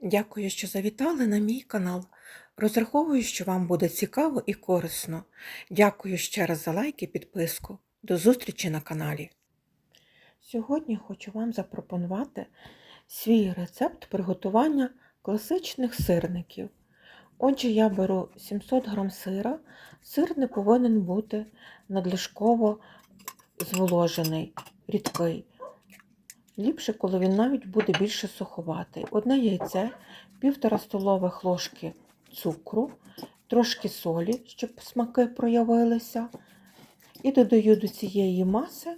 Дякую, що завітали на мій канал. Розраховую, що вам буде цікаво і корисно. Дякую ще раз за лайк і підписку. До зустрічі на каналі. Сьогодні хочу вам запропонувати свій рецепт приготування класичних сирників. Отже, я беру 700 г сира. Сир не повинен бути надлишково зволожений, рідкий. Ліпше, коли він навіть буде більше суховатий. Одне яйце, півтора столових ложки цукру, трошки солі, щоб смаки проявилися. І додаю до цієї маси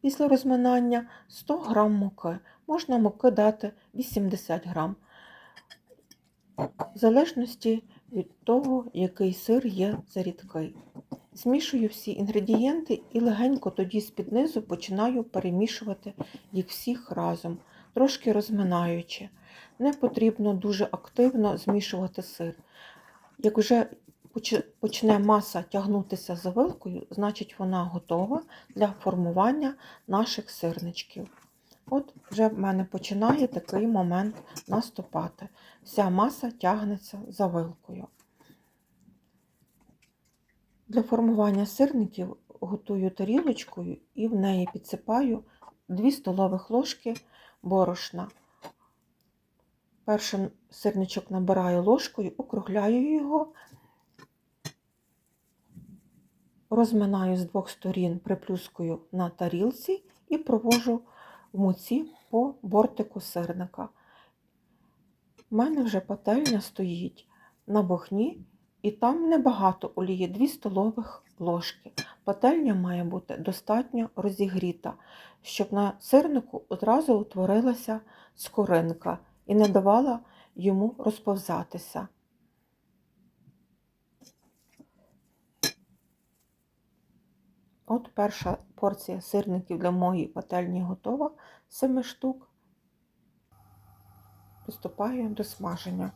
після розминання 100 г муки. Можна муки дати 80 г. В залежності від того, який сир є зарідкий. Змішую всі інгредієнти і легенько тоді з-під низу починаю перемішувати їх всіх разом, трошки розминаючи. Не потрібно дуже активно змішувати сир. Як вже почне маса тягнутися за вилкою, значить вона готова для формування наших сирничків. От вже в мене починає такий момент наступати. Вся маса тягнеться за вилкою. Для формування сирників готую тарілочкою і в неї підсипаю 2 столових ложки борошна. Перший сирничок набираю ложкою, округляю його, розминаю з двох сторін приплюскою на тарілці і провожу в муці по бортику сирника. У мене вже пательня стоїть на вогні і там небагато олії, 2 столових ложки. Пательня має бути достатньо розігріта, щоб на сирнику одразу утворилася скоринка і не давала йому розповзатися. От перша порція сирників для моєї пательні готова, 7 штук. Приступаю до смаження.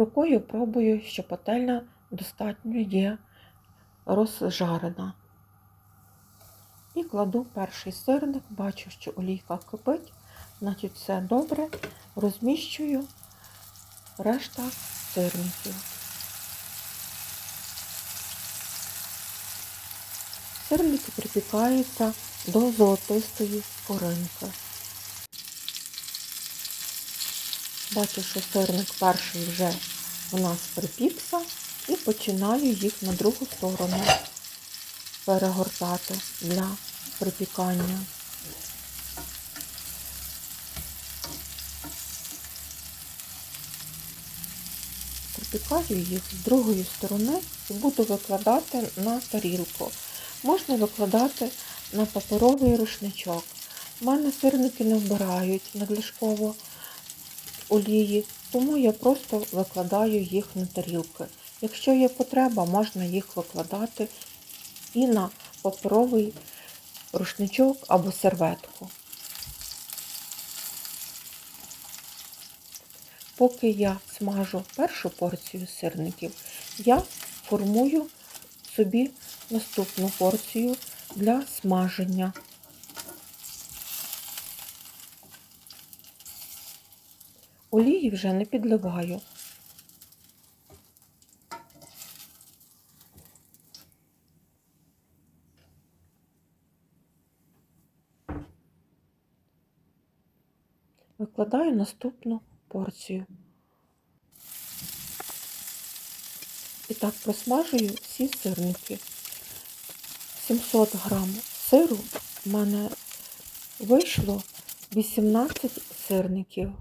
Рукою пробую, що пательня достатньо є розжарена. І кладу перший сирник, бачу, що олійка кипить, значить все добре, розміщую решта сирників. Сирники припікаються до золотистої коринки. Бачу, що сирник перший вже у нас припікся і починаю їх на другу сторону перегортати для припікання. Припікаю їх з другої сторони і буду викладати на тарілку. Можна викладати на паперовий рушничок. У мене сирники не вбирають надлишково олії, тому я просто викладаю їх на тарілки. Якщо є потреба, можна їх викладати і на паперовий рушничок або серветку. Поки я смажу першу порцію сирників, я формую собі наступну порцію для смаження. Олії вже не підливаю. Викладаю наступну порцію. І так просмажую всі сирники. 700 грам сиру в мене вийшло 18 сирників.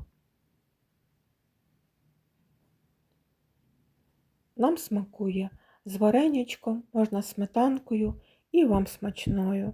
Нам смакує з варенячком, можна сметанкою і вам смачною.